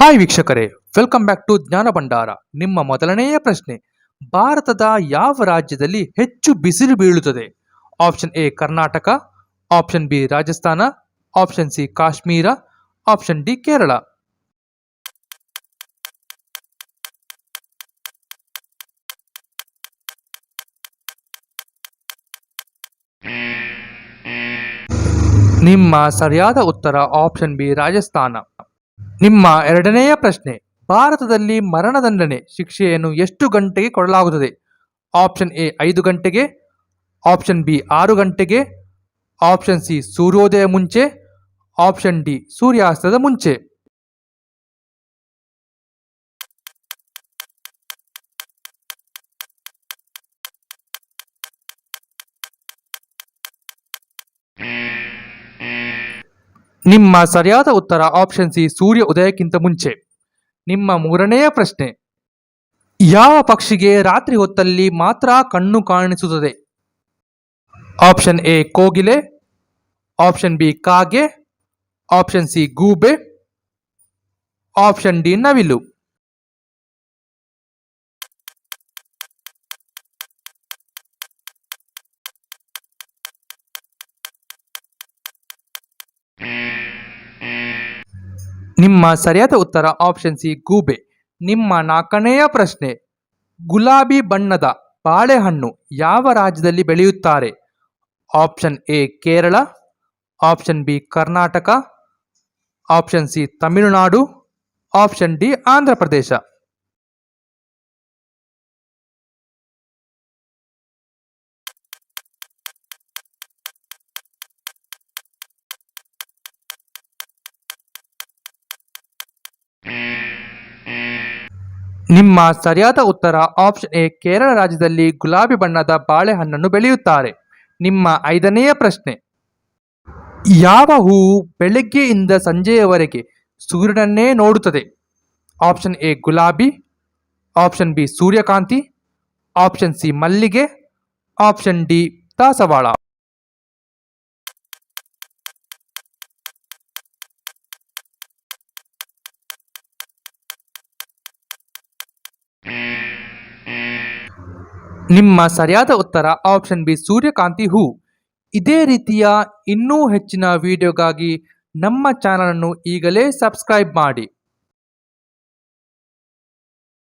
Hi ವೀಕ್ಷಕರೇ welcome back to ಜ್ಞಾನ ಭಂಡಾರ. ನಿಮ್ಮ ಮೊದಲನೆಯ ಪ್ರಶ್ನೆ, ಭಾರತದ ಯಾವ ರಾಜ್ಯದಲ್ಲಿ ಹೆಚ್ಚು ಬಿಸಿಲು ಬೀಳುತ್ತದೆ? Option A Karnataka option B Rajasthan option C Kashmir option D Kerala. ನಿಮ್ಮ ಸರಿಯಾದ ಉತ್ತರ ಆಪ್ಷನ್ ಬಿ ರಾಜಸ್ಥಾನ. ನಿಮ್ಮ ಎರಡನೆಯ ಪ್ರಶ್ನೆ, ಭಾರತದಲ್ಲಿ ಮರಣದಂಡನೆ ಶಿಕ್ಷೆಯನ್ನು ಎಷ್ಟು ಗಂಟೆಗೆ ಕೊಡಲಾಗುತ್ತದೆ? ಆಪ್ಷನ್ ಎ, ಐದು ಗಂಟೆಗೆ, ಆಪ್ಷನ್ ಬಿ, ಆರು ಗಂಟೆಗೆ, ಆಪ್ಷನ್ ಸಿ, ಸೂರ್ಯೋದಯ ಮುಂಚೆ, ಆಪ್ಷನ್ ಡಿ, ಸೂರ್ಯಾಸ್ತದ ಮುಂಚೆ. ನಿಮ್ಮ ಸರಿಯಾದ ಉತ್ತರ ಆಪ್ಷನ್ ಸಿ ಸೂರ್ಯ ಉದಯಕ್ಕಿಂತ ಮುಂಚೆ. ನಿಮ್ಮ ಮೂರನೆಯ ಪ್ರಶ್ನೆ. ಯಾವ ಪಕ್ಷಿಗೆ ರಾತ್ರಿ ಹೊತ್ತಲ್ಲಿ ಮಾತ್ರ ಕಣ್ಣು ಕಾಣಿಸುತ್ತದೆ? ಆಪ್ಷನ್ ಎ ಕೋಗಿಲೆ ಆಪ್ಷನ್ ಬಿ ಕಾಗೆ ಆಪ್ಷನ್ ಸಿ ಗೂಬೆ ಆಪ್ಷನ್ ಡಿ ನವಿಲು. ನಿಮ್ಮ ಸರಿಯಾದ ಉತ್ತರ ಆಪ್ಷನ್ ಸಿ ಗೂಬೆ. ನಿಮ್ಮ ನಾಲ್ಕನೆಯ ಪ್ರಶ್ನೆ, ಗುಲಾಬಿ ಬಣ್ಣದ ಬಾಳೆಹಣ್ಣು ಯಾವ ರಾಜ್ಯದಲ್ಲಿ ಬೆಳೆಯುತ್ತಾರೆ? Option A Kerala. Option B Karnataka. Option C Tamil Nadu. Option D Andhra Pradesh. ನಿಮ್ಮ ಸರಿಯಾದ ಉತ್ತರ ಆಪ್ಷನ್ ಎ, ಕೇರಳ ರಾಜ್ಯದಲ್ಲಿ ಗುಲಾಬಿ ಬಣ್ಣದ ಬಾಳೆಹಣ್ಣನ್ನು ಬೆಳೆಯುತ್ತಾರೆ. ನಿಮ್ಮ ಐದನೆಯ ಪ್ರಶ್ನೆ. ಯಾವ ಹೂವು ಬೆಳಗ್ಗೆಯಿಂದ ಸಂಜೆಯವರೆಗೆ ಸೂರ್ಯನನ್ನೇ ನೋಡುತ್ತದೆ? ಆಪ್ಷನ್ ಎ, ಗುಲಾಬಿ. ಆಪ್ಷನ್ ಬಿ, ಸೂರ್ಯಕಾಂತಿ. ಆಪ್ಷನ್ ಸಿ, ಮಲ್ಲಿಗೆ. ಆಪ್ಷನ್ ಡಿ, ದಾಸವಾಳ. ನಿಮ್ಮ ಸರಿಯಾದ ಉತ್ತರ ಆಪ್ಷನ್ ಬಿ ಸೂರ್ಯಕಾಂತಿ ಹೂ. ಇದೇ ರೀತಿಯ ಇನ್ನೂ ಹೆಚ್ಚಿನ ವಿಡಿಯೋಗಾಗಿ ನಮ್ಮ ಚಾನಲನ್ನು ಈಗಲೇ ಸಬ್ಸ್ಕ್ರೈಬ್ ಮಾಡಿ.